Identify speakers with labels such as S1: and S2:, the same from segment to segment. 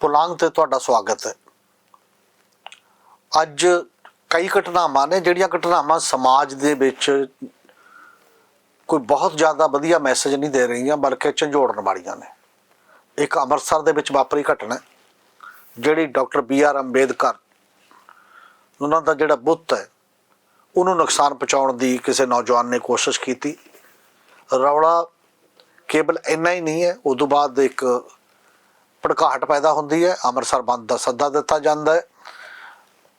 S1: ਪੁਲਾਂਗ ਤੇ ਤੁਹਾਡਾ ਸਵਾਗਤ ਹੈ। ਅੱਜ ਕਈ ਘਟਨਾਵਾਂ ਨੇ, ਜਿਹੜੀਆਂ ਘਟਨਾਵਾਂ ਸਮਾਜ ਦੇ ਵਿੱਚ ਕੋਈ ਬਹੁਤ ਜ਼ਿਆਦਾ ਵਧੀਆ ਮੈਸੇਜ ਨਹੀਂ ਦੇ ਰਹੀਆਂ, ਬਲਕਿ ਝੰਜੋੜਨ ਵਾਲੀਆਂ ਨੇ। ਇੱਕ ਅੰਮ੍ਰਿਤਸਰ ਦੇ ਵਿੱਚ ਵਾਪਰੀ ਘਟਨਾ ਜਿਹੜੀ ਡਾਕਟਰ ਬੀ ਆਰ ਅੰਬੇਦਕਰ, ਉਹਨਾਂ ਦਾ ਜਿਹੜਾ ਬੁੱਤ ਹੈ, ਉਹਨੂੰ ਨੁਕਸਾਨ ਪਹੁੰਚਾਉਣ ਦੀ ਕਿਸੇ ਨੌਜਵਾਨ ਨੇ ਕੋਸ਼ਿਸ਼ ਕੀਤੀ। ਰੌਲਾ ਕੇਵਲ ਇੰਨਾ ਹੀ ਨਹੀਂ ਹੈ, ਉਦੋਂ ਬਾਅਦ ਇੱਕ ਭੜਕਾਹਟ ਪੈਦਾ ਹੁੰਦੀ ਹੈ, ਅੰਮ੍ਰਿਤਸਰ ਬੰਦ ਦਾ ਸੱਦਾ ਦਿੱਤਾ ਜਾਂਦਾ ਹੈ।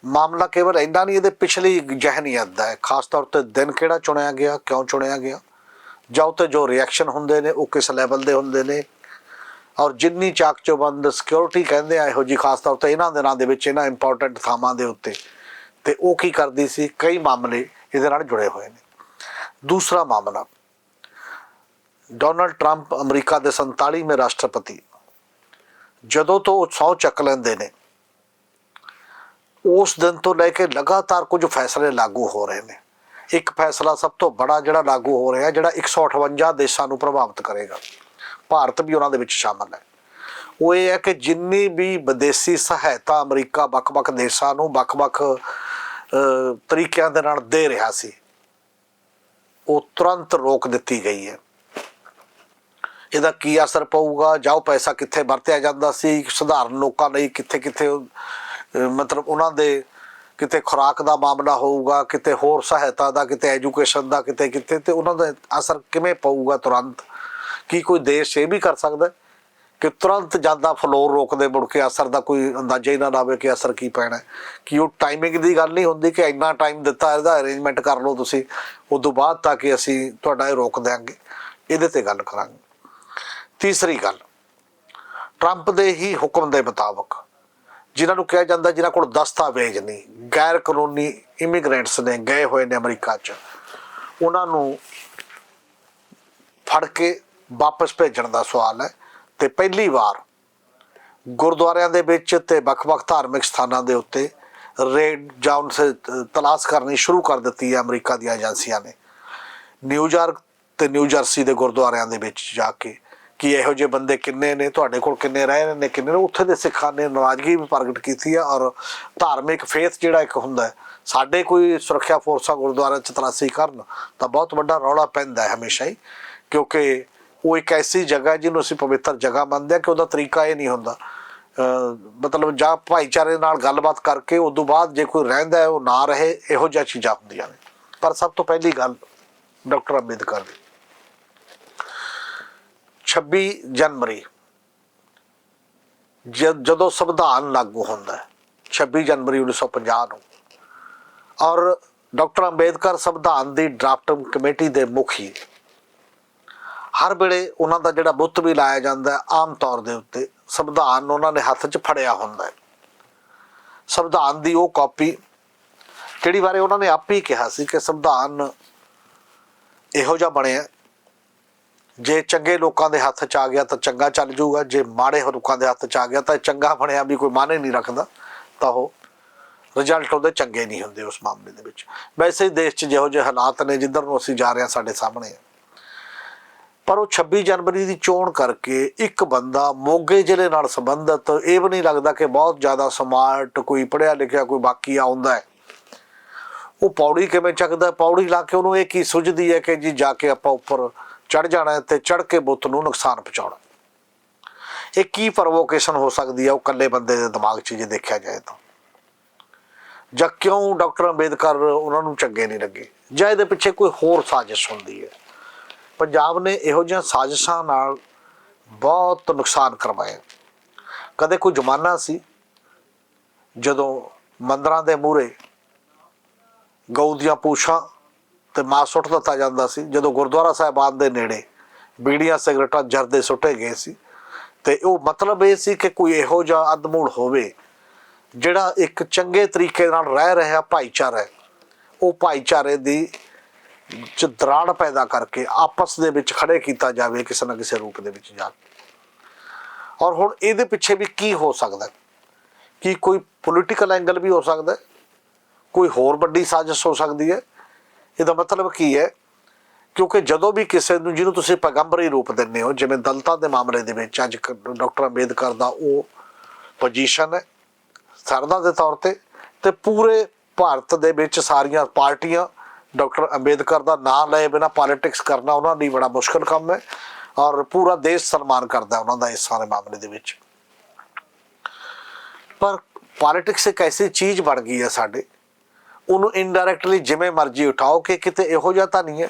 S1: ਮਾਮਲਾ ਕੇਵਲ ਇੰਨਾ ਨਹੀਂ, ਇਹਦੇ ਪਿਛਲੀ ਜਹਨੀਅਤ ਦਾ ਹੈ। ਖਾਸ ਤੌਰ ਤੇ ਦਿਨ ਕਿਹੜਾ ਚੁਣਿਆ ਗਿਆ, ਕਿਉਂ ਚੁਣਿਆ ਗਿਆ? ਜਾਂ ਉੱਤੇ ਜੋ ਰਿਐਕਸ਼ਨ ਹੁੰਦੇ ਨੇ, ਉਹ ਕਿਸ ਲੈਵਲ ਦੇ ਹੁੰਦੇ ਨੇ? ਔਰ ਜਿੰਨੀ ਚਾਕਚੋਬੰਦ ਸਿਕਿਉਰਿਟੀ ਕਹਿੰਦੇ ਆ, ਇਹੋ ਜੀ ਖਾਸ ਤੌਰ ਤੇ ਇਹਨਾਂ ਦਿਨਾਂ ਦੇ ਵਿੱਚ, ਇਹਨਾਂ ਇੰਪੋਰਟੈਂਟ ਥਾਵਾਂ ਦੇ ਉੱਤੇ। ਤੇ ਉਹ ਕੀ ਕਰਦੀ ਸੀ? ਕਈ ਮਾਮਲੇ ਇਹਦੇ ਨਾਲ ਜੁੜੇ ਹੋਏ ਨੇ। ਦੂਸਰਾ ਮਾਮਲਾ, ਡੋਨਲਡ ਟਰੰਪ ਅਮਰੀਕਾ ਦੇ 47ਵੇਂ ਰਾਸ਼ਟਰਪਤੀ ਜਦੋਂ ਤੋਂ ਉਹ ਚੱਕ ਲੈਂਦੇ ਨੇ, ਉਸ ਦਿਨ ਤੋਂ ਲੈ ਕੇ ਲਗਾਤਾਰ ਕੁਝ ਫੈਸਲੇ ਲਾਗੂ ਹੋ ਰਹੇ ਨੇ। ਇੱਕ ਫੈਸਲਾ ਸਭ ਤੋਂ ਬੜਾ ਜਿਹੜਾ ਲਾਗੂ ਹੋ ਰਿਹਾ, ਜਿਹੜਾ 158 ਦੇਸ਼ਾਂ ਨੂੰ ਪ੍ਰਭਾਵਿਤ ਕਰੇਗਾ। ਭਾਰਤ ਵੀ ਉਹਨਾਂ ਦੇ ਵਿੱਚ ਸ਼ਾਮਲ ਹੈ। ਉਹ ਇਹ ਹੈ ਕਿ ਜਿੰਨੀ ਵੀ ਵਿਦੇਸ਼ੀ ਸਹਾਇਤਾ ਅਮਰੀਕਾ ਵੱਖ-ਵੱਖ ਦੇਸ਼ਾਂ ਨੂੰ ਵੱਖ-ਵੱਖ ਤਰੀਕਿਆਂ ਦੇ ਨਾਲ ਦੇ ਰਿਹਾ ਸੀ, ਉਹ ਤੁਰੰਤ ਰੋਕ ਦਿੱਤੀ ਗਈ ਹੈ। ਇਹਦਾ ਕੀ ਅਸਰ ਪਊਗਾ? ਜਾਂ ਉਹ ਪੈਸਾ ਕਿੱਥੇ ਵਰਤਿਆ ਜਾਂਦਾ ਸੀ? ਸਧਾਰਨ ਲੋਕਾਂ ਲਈ ਕਿੱਥੇ ਕਿੱਥੇ ਮਤਲਬ ਉਹਨਾਂ ਦੇ ਕਿਤੇ ਖੁਰਾਕ ਦਾ ਮਾਮਲਾ ਹੋਊਗਾ, ਕਿਤੇ ਹੋਰ ਸਹਾਇਤਾ ਦਾ, ਕਿਤੇ ਐਜੂਕੇਸ਼ਨ ਦਾ ਕਿਤੇ ਕਿਤੇ ਤੇ ਉਹਨਾਂ ਦਾ ਅਸਰ ਕਿਵੇਂ ਪਊਗਾ ਤੁਰੰਤ? ਕੀ ਕੋਈ ਦੇਸ਼ ਇਹ ਵੀ ਕਰ ਸਕਦਾ ਕਿ ਤੁਰੰਤ ਜਾਂਦਾ ਫਲੋਰ ਰੋਕਦੇ ਮੁੜ ਕੇ ਅਸਰ ਦਾ ਕੋਈ ਅੰਦਾਜ਼ਾ ਹੀ ਨਾ ਲਾਵੇ ਕਿ ਅਸਰ ਕੀ ਪੈਣਾ ਕਿ ਉਹ ਟਾਈਮਿੰਗ ਦੀ ਗੱਲ ਨਹੀਂ ਹੁੰਦੀ ਕਿ ਇੰਨਾ ਟਾਈਮ ਦਿੱਤਾ, ਇਹਦਾ ਅਰੇਂਜਮੈਂਟ ਕਰ ਲਓ ਤੁਸੀਂ ਉਸ ਤੋਂ ਬਾਅਦ ਤਾਂ ਕਿ ਅਸੀਂ ਤੁਹਾਡਾ ਇਹ ਰੋਕ ਦਿਆਂਗੇ। ਇਹਦੇ ਤੇ ਗੱਲ ਕਰਾਂਗੇ। ਤੀਸਰੀ ਗੱਲ ਟਰੰਪ ਦੇ ਹੀ ਹੁਕਮ ਦੇ ਮੁਤਾਬਕ ਜਿਨ੍ਹਾਂ ਨੂੰ ਕਿਹਾ ਜਾਂਦਾ, ਜਿਨ੍ਹਾਂ ਕੋਲ ਦਸਤਾਵੇਜ਼ ਨਹੀਂ, ਗੈਰ ਕਾਨੂੰਨੀ ਇਮੀਗ੍ਰੈਂਟਸ ਨੇ ਗਏ ਹੋਏ ਨੇ ਅਮਰੀਕਾ 'ਚ, ਉਹਨਾਂ ਨੂੰ ਫੜ ਕੇ ਵਾਪਸ ਭੇਜਣ ਦਾ ਸਵਾਲ ਹੈ ਤੇ ਪਹਿਲੀ ਵਾਰ ਗੁਰਦੁਆਰਿਆਂ ਦੇ ਵਿੱਚ ਤੇ ਵੱਖ-ਵੱਖ ਧਾਰਮਿਕ ਸਥਾਨਾਂ ਦੇ ਉੱਤੇ ਰੇਡ ਜਾਂ ਉਹਨਾਂ ਤਲਾਸ਼ ਕਰਨੀ ਸ਼ੁਰੂ ਕਰ ਦਿੱਤੀ ਹੈ ਅਮਰੀਕਾ ਦੀਆਂ ਏਜੰਸੀਆਂ ਨੇ। ਨਿਊਯਾਰਕ ਤੇ ਨਿਊ ਜਰਸੀ ਦੇ ਗੁਰਦੁਆਰਿਆਂ ਦੇ ਵਿੱਚ ਜਾ ਕੇ ਕਿ ਇਹੋ ਜਿਹੇ ਬੰਦੇ ਕਿੰਨੇ ਨੇ, ਤੁਹਾਡੇ ਕੋਲ ਕਿੰਨੇ ਰਹੇ ਨੇ, ਕਿੰਨੇ ਨੇ? ਉੱਥੇ ਦੇ ਸਿੱਖਾਂ ਨੇ ਨਾਰਾਜ਼ਗੀ ਵੀ ਪ੍ਰਗਟ ਕੀਤੀ ਹੈ ਔਰ ਧਾਰਮਿਕ ਫੇਥ ਜਿਹੜਾ ਇੱਕ ਹੁੰਦਾ ਹੈ, ਸਾਡੇ ਕੋਈ ਸੁਰੱਖਿਆ ਫੋਰਸਾਂ ਗੁਰਦੁਆਰਾ ਚ ਤਲਾਸ਼ੀ ਕਰਨ ਤਾਂ ਬਹੁਤ ਵੱਡਾ ਰੌਲਾ ਪੈਂਦਾ ਹੈ ਹਮੇਸ਼ਾ ਹੀ, ਕਿਉਂਕਿ ਉਹ ਇੱਕ ਐਸੀ ਜਗ੍ਹਾ ਜਿਹਨੂੰ ਅਸੀਂ ਪਵਿੱਤਰ ਜਗ੍ਹਾ ਮੰਨਦੇ ਹਾਂ ਕਿ ਉਹਦਾ ਤਰੀਕਾ ਇਹ ਨਹੀਂ ਹੁੰਦਾ। ਮਤਲਬ ਜਾਂ ਭਾਈਚਾਰੇ ਨਾਲ ਗੱਲਬਾਤ ਕਰਕੇ ਉਸ ਤੋਂ ਬਾਅਦ ਜੇ ਕੋਈ ਰਹਿੰਦਾ ਹੈ, ਉਹ ਨਾ ਰਹੇ, ਇਹੋ ਜਿਹੀਆਂ ਚੀਜ਼ਾਂ ਹੁੰਦੀਆਂ ਨੇ। ਪਰ ਸਭ ਤੋਂ ਪਹਿਲੀ ਗੱਲ ਡਾਕਟਰ ਅੰਬੇਦਕਰ ਦੀ। 26 ਜਨਵਰੀ, ਜਦ- ਜਦੋਂ ਸੰਵਿਧਾਨ ਲਾਗੂ ਹੁੰਦਾ ਹੈ 26 ਜਨਵਰੀ 1950 ਨੂੰ। ਔਰ ਡਾਕਟਰ ਅੰਬੇਦਕਰ ਸੰਵਿਧਾਨ ਦੀ ਡਰਾਫਟਿੰਗ ਕਮੇਟੀ ਦੇ ਮੁਖੀ, ਹਰ ਵੇਲੇ ਉਹਨਾਂ ਦਾ ਜਿਹੜਾ ਬੁੱਤ ਵੀ ਲਾਇਆ ਜਾਂਦਾ ਹੈ, ਆਮ ਤੌਰ ਦੇ ਉੱਤੇ ਸੰਵਿਧਾਨ ਉਹਨਾਂ ਨੇ ਹੱਥ 'ਚ ਫੜਿਆ ਹੁੰਦਾ ਹੈ। ਸੰਵਿਧਾਨ ਦੀ ਉਹ ਕਾਪੀ, ਜਿਹੜੀ ਬਾਰੇ ਉਹਨਾਂ ਨੇ ਆਪ ਹੀ ਕਿਹਾ ਸੀ ਕਿ ਸੰਵਿਧਾਨ ਇਹੋ ਜਿਹਾ ਬਣਿਆ ਜੇ ਚੰਗੇ ਲੋਕਾਂ ਦੇ ਹੱਥ 'ਚ ਆ ਗਿਆ ਤਾਂ ਚੰਗਾ ਚੱਲ ਜਾਊਗਾ, ਜੇ ਮਾੜੇ ਲੋਕਾਂ ਦੇ ਹੱਥ 'ਚ ਆ ਗਿਆ ਤਾਂ ਚੰਗਾ ਬਣਿਆ ਵੀ ਕੋਈ ਮਾਨੇ ਨਹੀਂ ਰੱਖਦਾ, ਤਾਂ ਉਹ ਰਿਜ਼ਲਟ ਉਹਦੇ ਚੰਗੇ ਨਹੀਂ ਹੁੰਦੇ ਉਸ ਮਾਮਲੇ ਦੇ ਵਿੱਚ। ਵੈਸੇ ਹੀ ਦੇਸ਼ 'ਚ ਜਿਹੋ ਜਿਹੇ ਹਾਲਾਤ ਨੇ ਜਿੱਧਰ ਨੂੰ ਅਸੀਂ ਜਾ ਰਹੇ ਹਾਂ, ਸਾਡੇ ਸਾਹਮਣੇ ਪਰ ਉਹ 26 ਜਨਵਰੀ ਦੀ ਚੋਣ ਕਰਕੇ ਇੱਕ ਬੰਦਾ ਮੋਗੇ ਜ਼ਿਲ੍ਹੇ ਨਾਲ ਸੰਬੰਧਿਤ, ਇਹ ਵੀ ਨਹੀਂ ਲੱਗਦਾ ਕਿ ਬਹੁਤ ਜ਼ਿਆਦਾ ਸਮਾਰਟ ਕੋਈ ਪੜ੍ਹਿਆ ਲਿਖਿਆ ਕੋਈ ਬਾਕੀ ਆਉਂਦਾ ਹੈ। ਉਹ ਪੌੜੀ ਕਿਵੇਂ ਚੱਕਦਾ, ਪੌੜੀ ਲਾ ਕੇ ਉਹਨੂੰ ਇਹ ਕੀ ਸੁਝਦੀ ਹੈ ਕਿ ਜੀ ਜਾ ਕੇ ਆਪਾਂ ਉੱਪਰ ਚੜ ਜਾਣਾ ਹੈ ਤੇ ਚੜ ਕੇ ਬੁੱਤ ਨੂੰ ਨੁਕਸਾਨ ਪਹੁੰਚਾਉਣਾ। ਇਹ ਕੀ ਪ੍ਰੋਵੋਕੇਸ਼ਨ ਹੋ ਸਕਦੀ ਹੈ ਉਹ ਇਕੱਲੇ ਬੰਦੇ ਦੇ ਦਿਮਾਗ 'ਚ ਜੇ ਦੇਖਿਆ ਜਾਏ ਤਾਂ? ਜਾਂ ਕਿਉਂ ਡਾਕਟਰ ਅੰਬੇਦਕਰ ਉਹਨਾਂ ਨੂੰ ਚੰਗੇ ਨਹੀਂ ਲੱਗੇ? ਜਾਂ ਇਹਦੇ ਪਿੱਛੇ ਕੋਈ ਹੋਰ ਸਾਜ਼ਿਸ਼ ਹੁੰਦੀ ਹੈ? ਪੰਜਾਬ ਨੇ ਇਹੋ ਜਿਹੀਆਂ ਸਾਜ਼ਿਸ਼ਾਂ ਨਾਲ ਬਹੁਤ ਨੁਕਸਾਨ ਕਰਵਾਇਆ। ਕਦੇ ਕੋਈ ਜ਼ਮਾਨਾ ਸੀ ਜਦੋਂ ਮੰਦਰਾਂ ਦੇ ਮੂਹਰੇ ਗਊ ਦੀਆਂ ਪੂਛਾਂ ਤੇ ਮਾਸ ਸੁੱਟ ਦਿੱਤਾ ਜਾਂਦਾ ਸੀ, ਜਦੋਂ ਗੁਰਦੁਆਰਾ ਸਾਹਿਬਾਨ ਦੇ ਨੇੜੇ ਬੀੜੀਆਂ ਸਿਗਰਟਾਂ ਜਰਦੇ ਸੁੱਟੇ ਗਏ ਸੀ। ਤੇ ਉਹ ਮਤਲਬ ਇਹ ਸੀ ਕਿ ਕੋਈ ਇਹੋ ਜਿਹਾ ਅਦਮੂਲ ਹੋਵੇ, ਜਿਹੜਾ ਇੱਕ ਚੰਗੇ ਤਰੀਕੇ ਨਾਲ ਰਹਿ ਰਿਹਾ ਭਾਈਚਾਰਾ ਹੈ। ਉਹ ਭਾਈਚਾਰੇ ਦੀ ਚ ਦਰਾੜ ਪੈਦਾ ਕਰਕੇ ਆਪਸ ਦੇ ਵਿੱਚ ਖੜੇ ਕੀਤਾ ਜਾਵੇ, ਕਿਸੇ ਨਾ ਕਿਸੇ ਰੂਪ ਦੇ ਵਿੱਚ ਜਾ ਕੇ। ਔਰ ਹੁਣ ਇਹਦੇ ਪਿੱਛੇ ਵੀ ਕੀ ਹੋ ਸਕਦਾ ਕੀ ਕੋਈ ਪੋਲੀਟੀਕਲ ਐਂਗਲ ਵੀ ਹੋ ਸਕਦਾ ਕੋਈ ਹੋਰ ਵੱਡੀ ਸਾਜ਼ਿਸ਼ ਹੋ ਸਕਦੀ ਹੈ? ਇਹਦਾ ਮਤਲਬ ਕੀ ਹੈ? ਕਿਉਂਕਿ ਜਦੋਂ ਵੀ ਕਿਸੇ ਨੂੰ, ਜਿਹਨੂੰ ਤੁਸੀਂ ਪੈਗੰਬਰੀ ਰੂਪ ਦਿੰਦੇ ਹੋ, ਜਿਵੇਂ ਦਲਤਾਂ ਦੇ ਮਾਮਲੇ ਦੇ ਵਿੱਚ ਅੱਜ ਕ- ਡਾਕਟਰ ਅੰਬੇਦਕਰ ਦਾ ਉਹ ਪੋਜੀਸ਼ਨ ਹੈ, ਸਰਦਾ ਦੇ ਤੌਰ ਤੇ ਤੇ ਪੂਰੇ ਭਾਰਤ ਦੇ ਵਿੱਚ ਸਾਰੀਆਂ ਪਾਰਟੀਆਂ ਡਾਕਟਰ ਅੰਬੇਦਕਰ ਦਾ ਨਾਮ ਲਏ ਬਿਨਾ ਪੋਲਿਟਿਕਸ ਕਰਨਾ ਉਹਨਾਂ ਲਈ ਬੜਾ ਮੁਸ਼ਕਲ ਕੰਮ ਹੈ ਔਰ ਪੂਰਾ ਦੇਸ਼ ਸਨਮਾਨ ਕਰਦਾ ਉਹਨਾਂ ਦਾ ਇਸ ਸਾਰੇ ਮਾਮਲੇ ਦੇ ਵਿੱਚ। ਪਰ ਪੋਲਿਟਿਕਸ ਇੱਕ ਐਸੀ ਚੀਜ਼ ਬਣ ਗਈ ਹੈ ਸਾਡੇ ਉਹਨੂੰ ਇਨਡਾਇਰੈਕਟਲੀ ਜਿਵੇਂ ਮਰਜ਼ੀ ਉਠਾਓ ਕਿ ਕਿਤੇ ਇਹੋ ਜਿਹਾ ਤਾਂ ਨਹੀਂ ਹੈ।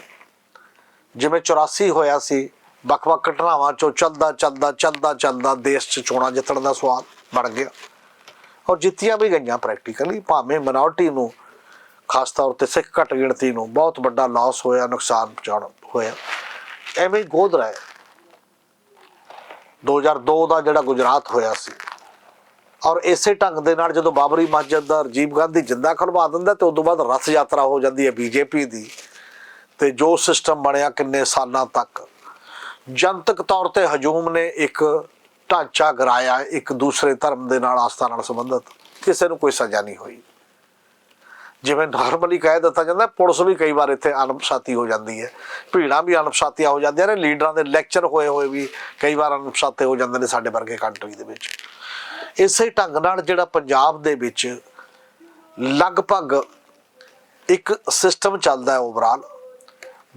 S1: ਜਿਵੇਂ 84 ਹੋਇਆ ਸੀ, ਵੱਖ-ਵੱਖ ਘਟਨਾਵਾਂ ਚੋਂ ਚੱਲਦਾ ਚੱਲਦਾ ਚੱਲਦਾ ਚੱਲਦਾ ਦੇਸ਼ 'ਚ ਚੋਣਾਂ ਜਿੱਤਣ ਦਾ ਸਵਾਲ ਬਣ ਗਿਆ। ਔਰ ਜਿੱਤੀਆਂ ਵੀ ਗਈਆਂ ਪ੍ਰੈਕਟੀਕਲੀ ਭਾਵੇਂ ਮਿਨੋਰਟੀ ਨੂੰ, ਖਾਸ ਤੌਰ ਤੇ ਸਿੱਖ ਘੱਟ ਗਿਣਤੀ ਨੂੰ ਬਹੁਤ ਵੱਡਾ ਲਾਸ ਹੋਇਆ, ਨੁਕਸਾਨ ਪਹੁੰਚਾਉਣ ਹੋਇਆ। ਐਵੇਂ ਹੀ ਗੋਦਰਾ ਹੈ 2002 ਦਾ ਜਿਹੜਾ ਗੁਜਰਾਤ ਹੋਇਆ ਸੀ ਔਰ ਇਸੇ ਢੰਗ ਦੇ ਨਾਲ ਜਦੋਂ ਬਾਬਰੀ ਮਸਜਿਦ ਦਾ ਰਾਜੀਵ ਗਾਂਧੀ ਜਿੰਦਾ ਖਲਵਾ ਦਿੰਦਾ ਤੇ ਉਸ ਤੋਂ ਬਾਅਦ ਰਥ ਯਾਤਰਾ ਹੋ ਜਾਂਦੀ ਹੈ ਬੀਜੇਪੀ ਦੀ। ਤੇ ਜੋ ਸਿਸਟਮ ਬਣਿਆ ਕਿੰਨੇ ਸਾਲਾਂ ਤੱਕ। ਜਨਤਕ ਤੌਰ ਤੇ ਹਜੂਮ ਨੇ ਇੱਕ ਢਾਂਚਾ ਗਰਾਇਆ, ਇੱਕ ਦੂਸਰੇ ਧਰਮ ਦੇ ਨਾਲ ਆਸਥਾ ਨਾਲ ਸੰਬੰਧਿਤ। ਕਿਸੇ ਨੂੰ ਕੋਈ ਸਜ਼ਾ ਨਹੀਂ ਹੋਈ। ਜਿਵੇਂ ਨਾਰਮਲੀ ਕਹਿ ਦਿੱਤਾ ਜਾਂਦਾ, ਪੁਲਿਸ ਵੀ ਕਈ ਵਾਰ ਇੱਥੇ ਅਨਪਛਾਤੀ ਹੋ ਜਾਂਦੀ ਹੈ। ਭੀੜਾਂ ਵੀ ਅਨਪਛਾਤੀਆਂ ਹੋ ਜਾਂਦੀਆਂ ਨੇ, ਲੀਡਰਾਂ ਦੇ ਲੈਕਚਰ ਹੋਏ ਹੋਏ ਵੀ ਕਈ ਵਾਰ ਅਨਪਛਾਤੇ ਹੋ ਜਾਂਦੇ ਨੇ ਸਾਡੇ ਵਰਗੇ ਕੰਟਰੀ ਦੇ ਵਿੱਚ। ਇਸੇ ਢੰਗ ਨਾਲ ਜਿਹੜਾ ਪੰਜਾਬ ਦੇ ਵਿੱਚ ਲਗਭਗ ਇੱਕ ਸਿਸਟਮ ਚੱਲਦਾ ਹੈ overall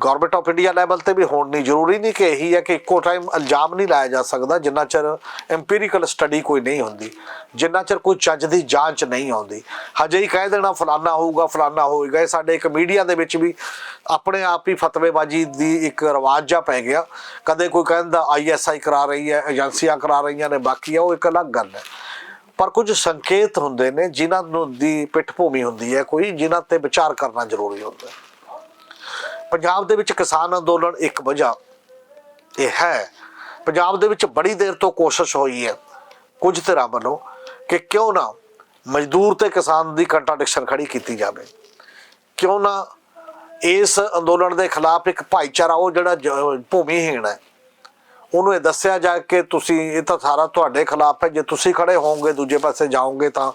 S1: government of India level ਤੇ ਵੀ ਹੋਣ ਨਹੀਂ, ਜ਼ਰੂਰੀ ਨਹੀਂ ਕਿ ਇਹੀ ਹੈ ਕਿ ਇੱਕੋ ਟਾਈਮ ਇਲਜ਼ਾਮ ਨਹੀਂ ਲਾਇਆ ਜਾ ਸਕਦਾ, ਜਿੰਨਾ ਚਿਰ ਐਮਪੀਰੀਕਲ ਸਟੱਡੀ ਕੋਈ ਨਹੀਂ ਹੁੰਦੀ, ਜਿੰਨਾ ਚਿਰ ਕੋਈ ਚੱਜ ਦੀ ਜਾਂਚ ਨਹੀਂ ਆਉਂਦੀ। ਹਜੇ ਹੀ ਕਹਿ ਦੇਣਾ ਫਲਾਨਾ ਹੋਊਗਾ, ਫਲਾਨਾ ਹੋਏਗਾ ਇਹ ਸਾਡੇ ਇੱਕ ਮੀਡੀਆ ਦੇ ਵਿੱਚ ਵੀ ਆਪਣੇ ਆਪ ਹੀ ਫਤਵੇਬਾਜੀ ਦੀ ਇੱਕ ਰਿਵਾਜ ਜਾ ਪੈ ਗਿਆ। ਕਦੇ ਕੋਈ ਕਹਿੰਦਾ ਆਈਐਸਆਈ ਕਰਾ ਰਹੀ ਹੈ, ਏਜੰਸੀਆਂ ਕਰਾ ਰਹੀਆਂ ਨੇ, ਬਾਕੀ ਆ, ਉਹ ਇੱਕ ਅਲੱਗ ਗੱਲ ਹੈ। ਪਰ ਕੁਝ ਸੰਕੇਤ ਹੁੰਦੇ ਨੇ, ਜਿਨ੍ਹਾਂ ਨੂੰ ਦੀ ਪਿੱਠਭੂਮੀ ਹੁੰਦੀ ਹੈ ਕੋਈ, ਜਿਨ੍ਹਾਂ ਤੇ ਵਿਚਾਰ ਕਰਨਾ ਜ਼ਰੂਰੀ ਹੁੰਦਾ ਹੈ। ਪੰਜਾਬ ਦੇ ਵਿੱਚ ਕਿਸਾਨ ਅੰਦੋਲਨ ਇੱਕ ਵਜ੍ਹਾ ਇਹ ਹੈ। ਪੰਜਾਬ ਦੇ ਵਿੱਚ ਬੜੀ ਦੇਰ ਤੋਂ ਕੋਸ਼ਿਸ਼ ਹੋਈ ਹੈ, ਕੁਝ ਧਿਰਾਂ ਵੱਲੋਂ, ਕਿ ਕਿਉਂ ਨਾ ਮਜ਼ਦੂਰ ਤੇ ਕਿਸਾਨ ਦੀ ਕੰਟਰਡਿਕਸ਼ਨ ਖੜੀ ਕੀਤੀ ਜਾਵੇ। ਕਿਉਂ ਨਾ ਇਸ ਅੰਦੋਲਨ ਦੇ ਖਿਲਾਫ ਇੱਕ ਭਾਈਚਾਰਾ, ਉਹ ਜਿਹੜਾ ਭੂਮੀਹੀਣ ਹੈ, ਉਹਨੂੰ ਇਹ ਦੱਸਿਆ ਜਾ ਕਿ ਤੁਸੀਂ, ਇਹ ਤਾਂ ਸਾਰਾ ਤੁਹਾਡੇ ਖਿਲਾਫ ਹੈ, ਜੇ ਤੁਸੀਂ ਖੜੇ ਹੋਵੋਗੇ, ਦੂਜੇ ਪਾਸੇ ਜਾਓਗੇ ਤਾਂ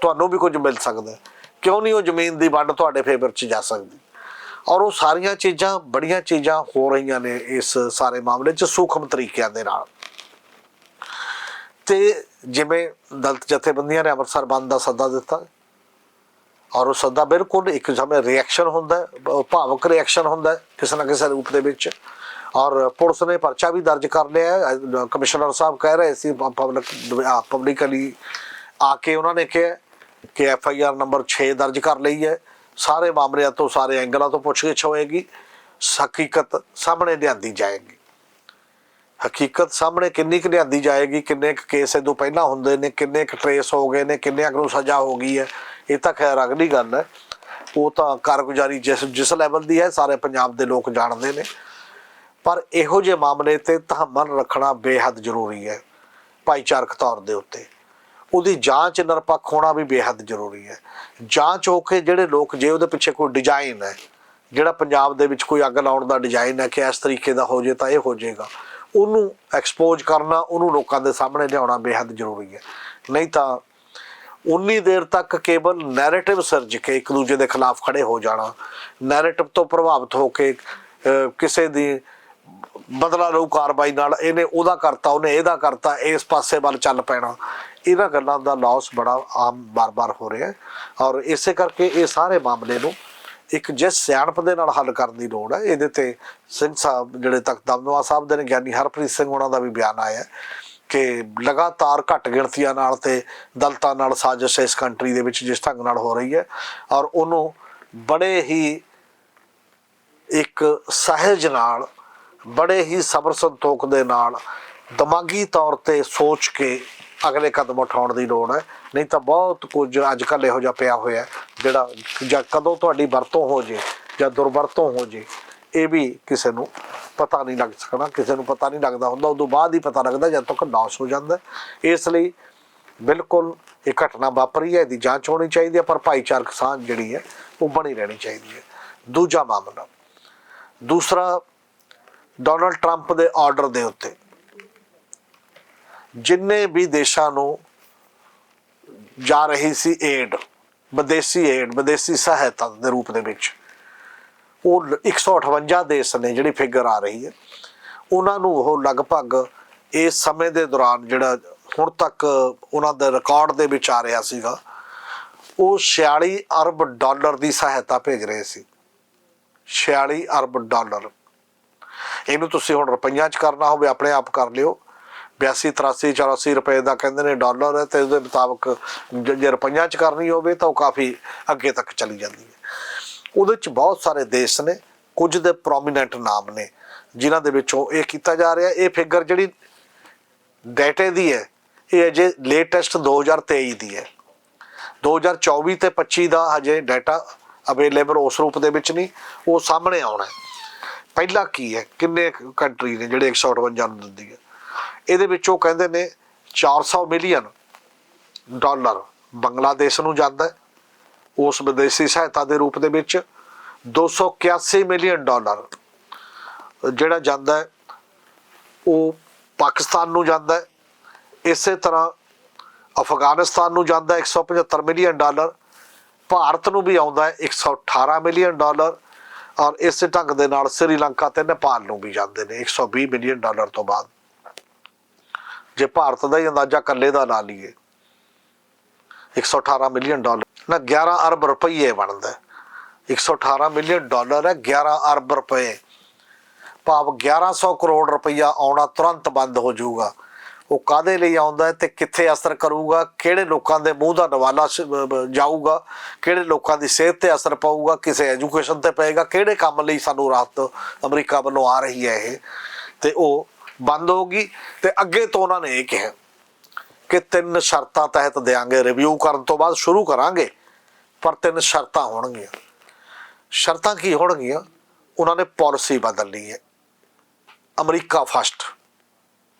S1: ਤੁਹਾਨੂੰ ਵੀ ਕੁਝ ਮਿਲ ਸਕਦਾ ਕਿਉਂ ਨਹੀਂ ਉਹ ਜ਼ਮੀਨ ਦੀ ਵੰਡ ਤੁਹਾਡੇ ਫੇਵਰ 'ਚ ਜਾ ਸਕਦੀ? ਔਰ ਉਹ ਸਾਰੀਆਂ ਚੀਜ਼ਾਂ ਬੜੀਆਂ ਚੀਜ਼ਾਂ ਹੋ ਰਹੀਆਂ ਨੇ ਇਸ ਸਾਰੇ ਮਾਮਲੇ 'ਚ ਸੂਖਮ ਤਰੀਕਿਆਂ ਦੇ ਨਾਲ। ਤੇ ਜਿਵੇਂ ਦਲਤ ਜਥੇਬੰਦੀਆਂ ਨੇ ਅੰਮ੍ਰਿਤਸਰ ਬੰਦ ਦਾ ਸੱਦਾ ਦਿੱਤਾ ਔਰ ਉਹ ਸੱਦਾ ਬਿਲਕੁਲ ਇੱਕ ਸਮੇਂ ਰਿਐਕਸ਼ਨ ਹੁੰਦਾ ਭਾਵਕ ਰਿਐਕਸ਼ਨ ਹੁੰਦਾ ਕਿਸੇ ਨਾ ਕਿਸੇ ਰੂਪ ਦੇ ਵਿੱਚ। ਔਰ ਪੁਲਿਸ ਨੇ ਪਰਚਾ ਵੀ ਦਰਜ ਕਰ ਲਿਆ ਕਮਿਸ਼ਨਰ ਸਾਹਿਬ ਕਹਿ ਰਹੇ ਸੀ ਪਬਲਿਕ ਪਬਲਿਕਲੀ ਆ ਕੇ ਉਹਨਾਂ ਨੇ ਕਿਹਾ ਕਿ ਐਫ ਆਈ ਆਰ ਨੰਬਰ 6 ਦਰਜ ਕਰ ਲਈ ਹੈ। ਸਾਰੇ ਮਾਮਲਿਆਂ ਤੋਂ, ਸਾਰੇ ਐਂਗਲਾਂ ਤੋਂ ਪੁੱਛਗਿੱਛ ਹੋਏਗੀ, ਹਕੀਕਤ ਸਾਹਮਣੇ ਲਿਆਂਦੀ ਜਾਏਗੀ। ਹਕੀਕਤ ਸਾਹਮਣੇ ਕਿੰਨੀ ਕੁ ਲਿਆਂਦੀ ਜਾਏਗੀ, ਕਿੰਨੇ ਕੁ ਕੇਸ ਇਹਦੋਂ ਪਹਿਲਾਂ ਹੁੰਦੇ ਨੇ, ਕਿੰਨੇ ਕੁ ਟਰੇਸ ਹੋ ਗਏ ਨੇ ਕਿੰਨੇ ਕੁ ਨੂੰ ਸਜ਼ਾ ਹੋ ਗਈ ਹੈ, ਇਹ ਤਾਂ ਖੈਰ ਅਗਲੀ ਗੱਲ ਹੈ। ਉਹ ਤਾਂ ਕਾਰਗੁਜ਼ਾਰੀ ਜਿਸ ਜਿਸ ਲੈਵਲ ਦੀ ਹੈ, ਸਾਰੇ ਪੰਜਾਬ ਦੇ ਲੋਕ ਜਾਣਦੇ ਨੇ। ਪਰ ਇਹੋ ਜਿਹੇ ਮਾਮਲੇ ਤੇ ਤਹਮਨ ਰੱਖਣਾ ਬੇਹੱਦ ਜ਼ਰੂਰੀ ਹੈ, ਭਾਈਚਾਰਕ ਤੌਰ ਦੇ ਉੱਤੇ। ਉਹਦੀ ਜਾਂਚ ਨਿਰਪੱਖ ਹੋਣਾ ਵੀ ਬੇਹੱਦ ਜ਼ਰੂਰੀ ਹੈ। ਜਾਂਚ ਹੋ ਕੇ ਜਿਹੜੇ ਲੋਕ, ਜੇ ਉਹਦੇ ਪਿੱਛੇ ਕੋਈ ਡਿਜ਼ਾਈਨ ਹੈ, ਜਿਹੜਾ ਪੰਜਾਬ ਦੇ ਵਿੱਚ ਕੋਈ ਅੱਗ ਲਾਉਣ ਦਾ ਡਿਜ਼ਾਈਨ ਹੈ ਕਿ ਇਸ ਤਰੀਕੇ ਦਾ ਹੋ ਜੇ ਤਾਂ ਇਹ ਹੋ ਜਾਏਗਾ ਉਹਨੂੰ ਐਕਸਪੋਜ਼ ਕਰਨਾ, ਉਹਨੂੰ ਲੋਕਾਂ ਦੇ ਸਾਹਮਣੇ ਲਿਆਉਣਾ ਬੇਹੱਦ ਜ਼ਰੂਰੀ ਹੈ। ਨਹੀਂ ਤਾਂ ਉਨੀ ਦੇਰ ਤੱਕ ਕੇਵਲ ਨੈਰੇਟਿਵ ਸਿਰਜ ਕੇ ਇੱਕ ਦੂਜੇ ਦੇ ਖਿਲਾਫ ਖੜੇ ਹੋ ਜਾਣਾ ਨੈਰੇਟਿਵ ਤੋਂ ਪ੍ਰਭਾਵਿਤ ਹੋ ਕੇ ਕਿਸੇ ਦੀ ਬਦਲਾ ਲਊ ਕਾਰਵਾਈ ਨਾਲ, ਇਹਨੇ ਉਹਦਾ ਕਰਤਾ, ਉਹਨੇ ਇਹਦਾ ਕਰਤਾ, ਇਸ ਪਾਸੇ ਵੱਲ ਚੱਲ ਪੈਣਾ। ਇਹਨਾਂ ਗੱਲਾਂ ਦਾ ਲਾਸ ਬੜਾ ਆਮ ਬਾਰ-ਬਾਰ ਹੋ ਰਿਹਾ ਔਰ ਇਸੇ ਕਰਕੇ ਇਹ ਸਾਰੇ ਮਾਮਲੇ ਨੂੰ ਇੱਕ ਜਿਸ ਸਿਆਣਪ ਦੇ ਨਾਲ ਹੱਲ ਕਰਨ ਦੀ ਲੋੜ ਹੈ, ਇਹਦੇ ਤੇ ਸਿੰਘ ਸਾਹਿਬ ਜਿਹੜੇ ਤੱਕ ਦਮਦਮਾ ਸਾਹਿਬ ਦੇ ਨੇ, ਗਿਆਨੀ ਹਰਪ੍ਰੀਤ ਸਿੰਘ, ਉਹਨਾਂ ਦਾ ਵੀ ਬਿਆਨ ਆਇਆ ਕਿ ਲਗਾਤਾਰ ਘੱਟ ਗਿਣਤੀਆਂ ਨਾਲ ਤੇ ਦਲਤਾਂ ਨਾਲ ਸਾਜ਼ਿਸ਼ ਇਸ ਕੰਟਰੀ ਦੇ ਵਿੱਚ ਜਿਸ ਢੰਗ ਨਾਲ ਹੋ ਰਹੀ ਹੈ ਔਰ ਉਹਨੂੰ ਬੜੇ ਹੀ ਇੱਕ ਸਹਿਜ ਨਾਲ ਬੜੇ ਹੀ ਸਬਰ ਸੰਤੋਖ ਦੇ ਨਾਲ ਦਿਮਾਗੀ ਤੌਰ ਤੇ ਸੋਚ ਕੇ ਅਗਲੇ ਕਦਮ ਉਠਾਉਣ ਦੀ ਲੋੜ ਹੈ। ਨਹੀਂ ਤਾਂ ਬਹੁਤ ਕੁਝ ਅੱਜ ਕੱਲ੍ਹ ਇਹੋ ਜਿਹਾ ਪਿਆ ਹੋਇਆ ਜਿਹੜਾ ਜਾਂ ਕਦੋਂ ਤੁਹਾਡੀ ਵਰਤੋਂ ਹੋ ਜੇ ਜਾਂ ਦੁਰਵਰਤੋਂ ਹੋ ਜੇ, ਇਹ ਵੀ ਕਿਸੇ ਨੂੰ ਪਤਾ ਨਹੀਂ ਲੱਗ ਸਕਣਾ। ਕਿਸੇ ਨੂੰ ਪਤਾ ਨਹੀਂ ਲੱਗਦਾ ਹੁੰਦਾ, ਉਦੋਂ ਬਾਅਦ ਹੀ ਪਤਾ ਲੱਗਦਾ ਜਦ ਤੱਕ ਨਾਸ਼ ਹੋ ਜਾਂਦਾ ਇਸ ਲਈ ਬਿਲਕੁਲ ਇਹ ਘਟਨਾ ਵਾਪਰੀ ਹੈ, ਇਹਦੀ ਜਾਂਚ ਹੋਣੀ ਚਾਹੀਦੀ ਹੈ, ਪਰ ਭਾਈਚਾਰਕ ਸਾਂਝ ਜਿਹੜੀ ਹੈ, ਉਹ ਬਣੀ ਰਹਿਣੀ ਚਾਹੀਦੀ ਹੈ। ਦੂਜਾ ਮਾਮਲਾ, ਦੂਸਰਾ ਡੋਨਲਡ ਟਰੰਪ ਦੇ ਆਰਡਰ ਦੇ ਉੱਤੇ। ਜਿੰਨੇ ਵੀ ਦੇਸ਼ਾਂ ਨੂੰ ਜਾ ਰਹੀ ਸੀ ਏਡ ਵਿਦੇਸ਼ੀ ਏਡ ਵਿਦੇਸ਼ੀ ਸਹਾਇਤਾ ਦੇ ਰੂਪ ਦੇ ਵਿੱਚ, ਉਹ 158 ਦੇਸ਼ ਨੇ ਜਿਹੜੀ ਫਿਗਰ ਆ ਰਹੀ ਹੈ, ਉਹਨਾਂ ਨੂੰ ਉਹ ਲਗਭਗ ਇਸ ਸਮੇਂ ਦੇ ਦੌਰਾਨ ਜਿਹੜਾ ਹੁਣ ਤੱਕ ਉਹਨਾਂ ਦੇ ਰਿਕਾਰਡ ਦੇ ਵਿੱਚ ਆ ਰਿਹਾ ਸੀਗਾ, ਉਹ 46 ਅਰਬ ਡਾਲਰ ਦੀ ਸਹਾਇਤਾ ਭੇਜ ਰਹੇ ਸੀ। 46 ਅਰਬ ਡਾਲਰ। ਇਹਨੂੰ ਤੁਸੀਂ ਹੁਣ ਰੁਪਈਆਂ ਚ ਕਰਨਾ ਹੋਵੇ, ਆਪਣੇ ਆਪ ਕਰ ਲਿਓ। 82 83 84 ਰੁਪਏ ਦਾ ਕਹਿੰਦੇ ਨੇ ਡਾਲਰ ਹੈ ਤੇ ਉਹਦੇ ਮੁਤਾਬਕ ਜੇ ਰੁਪਈਆਂ ਚ ਕਰਨੀ ਹੋਵੇ ਤਾਂ ਉਹ ਕਾਫੀ ਅੱਗੇ ਤੱਕ ਚਲੀ ਜਾਂਦੀ ਹੈ। ਉਹਦੇ ਚ ਬਹੁਤ ਸਾਰੇ ਦੇਸ਼ ਨੇ, ਕੁਝ ਦੇ ਪ੍ਰੋਮੀਨੈਂਟ ਨਾਮ ਨੇ, ਜਿਨ੍ਹਾਂ ਦੇ ਵਿੱਚੋਂ ਇਹ ਕੀਤਾ ਜਾ ਰਿਹਾ। ਇਹ ਫਿਗਰ ਜਿਹੜੀ ਡਾਟੇ ਦੀ ਹੈ, ਇਹ ਅਜੇ ਲੇਟੈਸਟ 2023 ਦੀ ਹੈ। 2024 ਤੇ 25 ਦਾ ਹਜੇ ਡਾਟਾ ਅਵੇਲੇਬਲ ਉਸ ਰੂਪ ਦੇ ਵਿੱਚ ਨਹੀਂ, ਉਹ ਸਾਹਮਣੇ ਆਉਣਾ ਹੈ। ਪਹਿਲਾ ਕੀ ਹੈ? ਕਿੰਨੇ ਕੰਟਰੀ ਨੇ ਜਿਹੜੇ 158 ਨੂੰ ਦਿੰਦੀ ਹੈ? ਇਹਦੇ ਵਿੱਚ ਉਹ ਕਹਿੰਦੇ ਨੇ 400 ਮਿਲੀਅਨ ਡਾਲਰ ਬੰਗਲਾਦੇਸ਼ ਨੂੰ ਜਾਂਦਾ ਹੈ। ਉਸ ਵਿਦੇਸ਼ੀ ਸਹਾਇਤਾ ਦੇ ਰੂਪ ਦੇ ਵਿੱਚ 281 ਮਿਲੀਅਨ ਡਾਲਰ ਜਿਹੜਾ ਜਾਂਦਾ ਹੈ, ਉਹ ਪਾਕਿਸਤਾਨ ਨੂੰ ਜਾਂਦਾ ਹੈ। ਇਸੇ ਤਰ੍ਹਾਂ ਅਫਗਾਨਿਸਤਾਨ ਨੂੰ ਜਾਂਦਾ ਹੈ 175 ਮਿਲੀਅਨ ਡਾਲਰ। ਭਾਰਤ ਨੂੰ ਵੀ ਆਉਂਦਾ ਹੈ 118 ਮਿਲੀਅਨ ਡਾਲਰ। ਔਰ ਇਸੇ ਢੰਗ ਦੇ ਨਾਲ ਸ੍ਰੀਲੰਕਾ ਤੇ ਨੇਪਾਲ ਨੂੰ ਵੀ ਜਾਂਦੇ ਨੇ 120 ਮਿਲੀਅਨ ਡਾਲਰ ਤੋਂ ਬਾਅਦ। ਜੇ ਭਾਰਤ ਦਾ ਹੀ ਅੰਦਾਜ਼ਾ ਕੱਲੇ ਦਾ ਲਾ ਲਈਏ 118 ਮਿਲੀਅਨ ਡਾਲਰ, ਨਾ 11 ਅਰਬ ਰੁਪਏ ਬਣਦਾ ਹੈ। 118 ਮਿਲੀਅਨ ਡਾਲਰ ਹੈ 11 ਅਰਬ ਰੁਪਏ। ਭਾਵ 1100 ਕਰੋੜ ਰੁਪਈਆ ਆਉਣਾ ਤੁਰੰਤ ਬੰਦ ਹੋ ਜਾਊਗਾ। ਉਹ ਕਾਦੇ ਲਈ ਆਉਂਦਾ ਹੈ ਤੇ ਕਿੱਥੇ ਅਸਰ ਕਰੂਗਾ, ਕਿਹੜੇ ਲੋਕਾਂ ਦੇ ਮੂੰਹ ਦਾ ਨਵਾਲਾ ਜਾਊਗਾ, ਕਿਹੜੇ ਲੋਕਾਂ ਦੀ ਸਿਹਤ ਤੇ ਅਸਰ ਪਊਗਾ, ਕਿਸੇ ਐਜੂਕੇਸ਼ਨ ਤੇ ਪਏਗਾ, ਕਿਹੜੇ ਕੰਮ ਲਈ ਸਾਨੂੰ ਰਾਹਤ ਅਮਰੀਕਾ ਵੱਲੋਂ ਆ ਰਹੀ ਹੈ ਇਹ। ਤੇ ਉਹ ਬੰਦ ਹੋਗੀ ਤੇ ਅੱਗੇ ਤੋਂ ਉਹਨਾਂ ਨੇ ਇਹ ਕਿਹਾ ਕਿ ਤਿੰਨ ਸ਼ਰਤਾਂ ਤਹਿਤ ਦੇਾਂਗੇ ਰਿਵਿਊ ਕਰਨ ਤੋਂ ਬਾਅਦ ਸ਼ੁਰੂ ਕਰਾਂਗੇ, ਪਰ ਤਿੰਨ ਸ਼ਰਤਾਂ ਹੋਣਗੀਆਂ। ਸ਼ਰਤਾਂ ਕੀ ਹੋਣਗੀਆਂ? ਉਹਨਾਂ ਨੇ ਪਾਲਿਸੀ ਬਦਲਣੀ ਹੈ। ਅਮਰੀਕਾ ਫਸਟ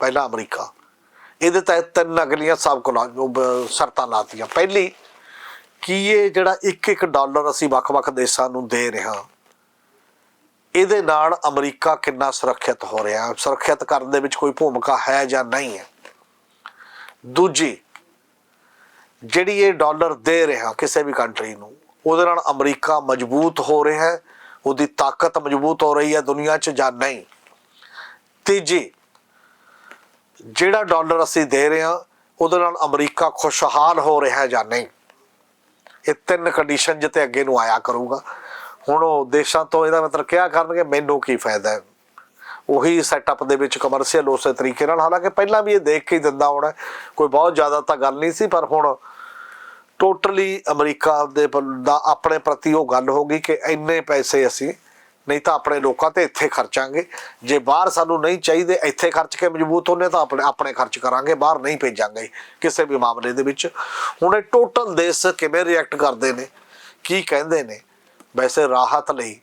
S1: ਪਹਿਲਾ ਅਮਰੀਕਾ। ਇਹਦੇ ਤਹਿਤ ਤਿੰਨ ਅਗਲੀਆਂ ਸਭ ਕੋਲ ਸ਼ਰਤਾਂ ਲਾਤੀਆਂ। ਪਹਿਲੀ, ਕਿ ਇਹ ਜਿਹੜਾ 1-1 ਡਾਲਰ ਅਸੀਂ ਵੱਖ-ਵੱਖ ਦੇਸ਼ਾਂ ਨੂੰ ਦੇ ਰਿਹਾ ਇਹਦੇ ਨਾਲ ਅਮਰੀਕਾ ਕਿੰਨਾ ਸੁਰੱਖਿਅਤ ਹੋ ਰਿਹਾ ਸੁਰੱਖਿਅਤ ਕਰਨ ਦੇ ਵਿੱਚ ਕੋਈ ਭੂਮਿਕਾ ਹੈ ਜਾਂ ਨਹੀਂ ਹੈ? ਦੂਜੀ, ਜਿਹੜੀ ਇਹ ਡਾਲਰ ਦੇ ਰਿਹਾ ਕਿਸੇ ਵੀ ਕੰਟਰੀ ਨੂੰ, ਉਹਦੇ ਨਾਲ ਅਮਰੀਕਾ ਮਜ਼ਬੂਤ ਹੋ ਰਿਹਾ ਹੈ? ਉਹਦੀ ਤਾਕਤ ਮਜ਼ਬੂਤ ਹੋ ਰਹੀ ਹੈ ਦੁਨੀਆ 'ਚ ਜਾਂ ਨਹੀਂ? ਤੀਜੀ ਜਿਹੜਾ ਡਾਲਰ ਅਸੀਂ ਦੇ ਰਹੇ ਹਾਂ, ਉਹਦੇ ਨਾਲ ਅਮਰੀਕਾ ਖੁਸ਼ਹਾਲ ਹੋ ਰਿਹਾ ਜਾਂ ਨਹੀਂ? ਇਹ ਤਿੰਨ ਕੰਡੀਸ਼ਨ ਜਿੱਤੇ ਅੱਗੇ ਨੂੰ ਆਇਆ ਕਰੂਗਾ। ਹੁਣ ਉਹ ਦੇਸ਼ਾਂ ਤੋਂ ਇਹਦਾ ਮਤਲਬ ਕਿਹਾ ਕਰਨਗੇ, ਮੈਨੂੰ ਕੀ ਫਾਇਦਾ ਹੈ? ਉਹੀ ਸੈਟਅਪ ਦੇ ਵਿੱਚ ਕਮਰਸ਼ੀਅਲ ਉਸੇ ਤਰੀਕੇ ਨਾਲ, ਹਾਲਾਂਕਿ ਪਹਿਲਾਂ ਵੀ ਇਹ ਦੇਖ ਕੇ ਦਿੰਦਾ ਹੋਣਾ ਕੋਈ ਬਹੁਤ ਜ਼ਿਆਦਾ ਤਾਂ ਗੱਲ ਨਹੀਂ ਸੀ, ਪਰ ਹੁਣ ਟੋਟਲੀ ਅਮਰੀਕਾ ਦੇ ਦਾ ਆਪਣੇ ਪ੍ਰਤੀ ਉਹ ਗੱਲ ਹੋ ਗਈ ਕਿ ਇੰਨੇ ਪੈਸੇ ਅਸੀਂ ਨਹੀਂ ਤਾਂ ਆਪਣੇ ਲੋਕਾਂ ਤੇ ਇੱਥੇ ਖਰਚਾਂਗੇ। ਜੇ ਬਾਹਰ ਸਾਨੂੰ ਨਹੀਂ ਚਾਹੀਦੇ ਇੱਥੇ ਖਰਚ ਕੇ ਮਜ਼ਬੂਤ ਹੋਣੇ ਤਾਂ ਆਪਣੇ ਆਪਣੇ ਖਰਚ ਕਰਾਂਗੇ, ਬਾਹਰ ਨਹੀਂ ਭੇਜਾਂਗੇ ਕਿਸੇ ਵੀ ਮਾਮਲੇ ਦੇ ਵਿੱਚ। ਹੁਣ ਇਹ ਟੋਟਲ ਦੇਸ਼ ਕਿਵੇਂ ਰਿਐਕਟ ਕਰਦੇ ਨੇ? ਕੀ ਕਹਿੰਦੇ ਨੇ? ਵੈਸੇ ਰਾਹਤ ਲਈ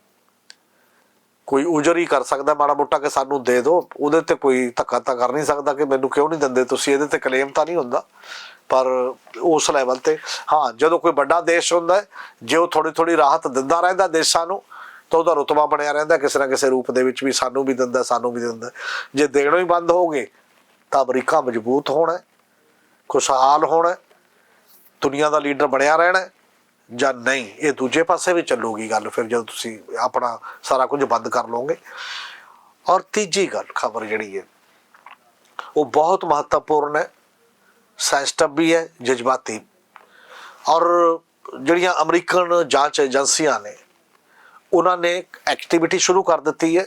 S1: ਕੋਈ ਉਜਰ ਹੀ ਕਰ ਸਕਦਾ, ਮਾੜਾ ਮੋਟਾ ਕਿ ਸਾਨੂੰ ਦੇ ਦਿਓ। ਉਹਦੇ ਤੇ ਕੋਈ ਧੱਕਾ ਤਾਂ ਕਰ ਨਹੀਂ ਸਕਦਾ ਕਿ ਮੈਨੂੰ ਕਿਉਂ ਨਹੀਂ ਦਿੰਦੇ ਤੁਸੀਂ, ਇਹਦੇ ਤੇ ਕਲੇਮ ਤਾਂ ਨਹੀਂ ਹੁੰਦਾ। ਪਰ ਉਸ ਲੈਵਲ ਤੇ, ਹਾਂ, ਜਦੋਂ ਕੋਈ ਵੱਡਾ ਦੇਸ਼ ਹੁੰਦਾ, ਜੇ ਉਹ ਥੋੜੀ ਥੋੜੀ ਰਾਹਤ ਦਿੰਦਾ ਰਹਿੰਦਾ ਦੇਸ਼ਾਂ ਨੂੰ ਤਾਂ ਉਹਦਾ ਰੁਤਬਾ ਬਣਿਆ ਰਹਿੰਦਾ, ਕਿਸੇ ਨਾ ਕਿਸੇ ਰੂਪ ਦੇ ਵਿੱਚ ਵੀ ਸਾਨੂੰ ਵੀ ਦਿੰਦਾ, ਸਾਨੂੰ ਵੀ ਦਿੰਦਾ। ਜੇ ਦੇਣੋਂ ਹੀ ਬੰਦ ਹੋ ਗਏ, ਤਾਂ ਅਮਰੀਕਾ ਮਜ਼ਬੂਤ ਹੋਣਾ ਖੁਸ਼ਹਾਲ ਹੋਣਾ ਦੁਨੀਆ ਦਾ ਲੀਡਰ ਬਣਿਆ ਰਹਿਣਾ ਜਾਂ ਨਹੀਂ, ਇਹ ਦੂਜੇ ਪਾਸੇ ਵੀ ਚੱਲੂਗੀ ਗੱਲ, ਫਿਰ ਜਦੋਂ ਤੁਸੀਂ ਆਪਣਾ ਸਾਰਾ ਕੁਝ ਬੰਦ ਕਰ ਲਓਗੇ। ਔਰ ਤੀਜੀ ਗੱਲ, ਖਬਰ ਜਿਹੜੀ ਹੈ, ਉਹ ਬਹੁਤ ਮਹੱਤਵਪੂਰਨ ਹੈ, ਸੈਂਸਿਟਿਵ ਵੀ ਹੈ, ਜਜ਼ਬਾਤੀ। ਔਰ ਜਿਹੜੀਆਂ ਅਮਰੀਕਨ ਜਾਂਚ ਏਜੰਸੀਆਂ ਨੇ ਉਹਨਾਂ ਨੇ ਐਕਟੀਵਿਟੀ ਸ਼ੁਰੂ ਕਰ ਦਿੱਤੀ ਹੈ।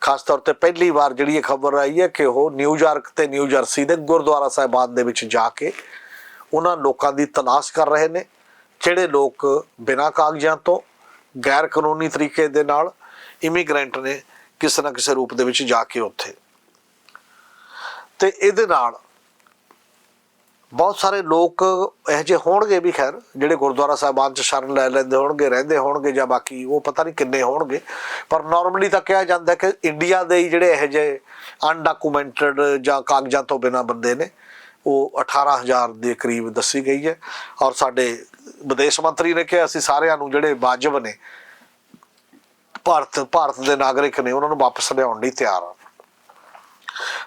S1: ਖਾਸ ਤੌਰ ਤੇ ਪਹਿਲੀ ਵਾਰ ਜਿਹੜੀ ਇਹ ਖਬਰ ਆਈ ਹੈ ਕਿ ਉਹ ਨਿਊਯਾਰਕ ਤੇ ਨਿਊ ਜਰਸੀ ਦੇ ਗੁਰਦੁਆਰਾ ਸਾਹਿਬਾਨ ਦੇ ਵਿੱਚ ਜਾ ਕੇ ਉਹਨਾਂ ਲੋਕਾਂ ਦੀ ਤਲਾਸ਼ ਕਰ ਰਹੇ ਨੇ, ਜਿਹੜੇ ਲੋਕ ਬਿਨਾਂ ਕਾਗਜ਼ਾਂ ਤੋਂ ਗੈਰ ਕਾਨੂੰਨੀ ਤਰੀਕੇ ਦੇ ਨਾਲ ਇਮੀਗ੍ਰੈਂਟ ਨੇ ਕਿਸੇ ਨਾ ਕਿਸੇ ਰੂਪ ਦੇ ਵਿੱਚ ਜਾ ਕੇ ਉੱਥੇ। ਤੇ ਇਹਦੇ ਨਾਲ ਬਹੁਤ ਸਾਰੇ ਲੋਕ ਇਹੋ ਜਿਹੇ ਹੋਣਗੇ ਵੀ ਖੈਰ, ਜਿਹੜੇ ਗੁਰਦੁਆਰਾ ਸਾਹਿਬਾਨ ਚ ਸ਼ਰਨ ਲੈ ਲੈਂਦੇ ਹੋਣਗੇ, ਰਹਿੰਦੇ ਹੋਣਗੇ ਜਾਂ ਬਾਕੀ ਉਹ ਪਤਾ ਨਹੀਂ ਕਿੰਨੇ ਹੋਣਗੇ। ਪਰ ਨਾਰਮਲੀ ਤਾਂ ਕਿਹਾ ਜਾਂਦਾ ਕਿ ਇੰਡੀਆ ਦੇ ਹੀ ਜਿਹੜੇ ਇਹੋ ਜਿਹੇ ਅਨਡਾਕੂਮੈਂਟਡ ਜਾਂ ਕਾਗਜ਼ਾਂ ਤੋਂ ਬਿਨਾਂ ਬੰਦੇ ਨੇ, ਉਹ 18000 ਦੇ ਕਰੀਬ ਦੱਸੀ ਗਈ ਹੈ। ਔਰ ਸਾਡੇ ਵਿਦੇਸ਼ ਮੰਤਰੀ ਨੇ ਕਿਹਾ, ਅਸੀਂ ਸਾਰਿਆਂ ਨੂੰ ਜਿਹੜੇ ਵਾਜਬ ਨੇ, ਭਾਰਤ ਭਾਰਤ ਦੇ ਨਾਗਰਿਕ ਨੇ, ਉਹਨਾਂ ਨੂੰ ਵਾਪਸ ਲਿਆਉਣ ਲਈ ਤਿਆਰ ਆ।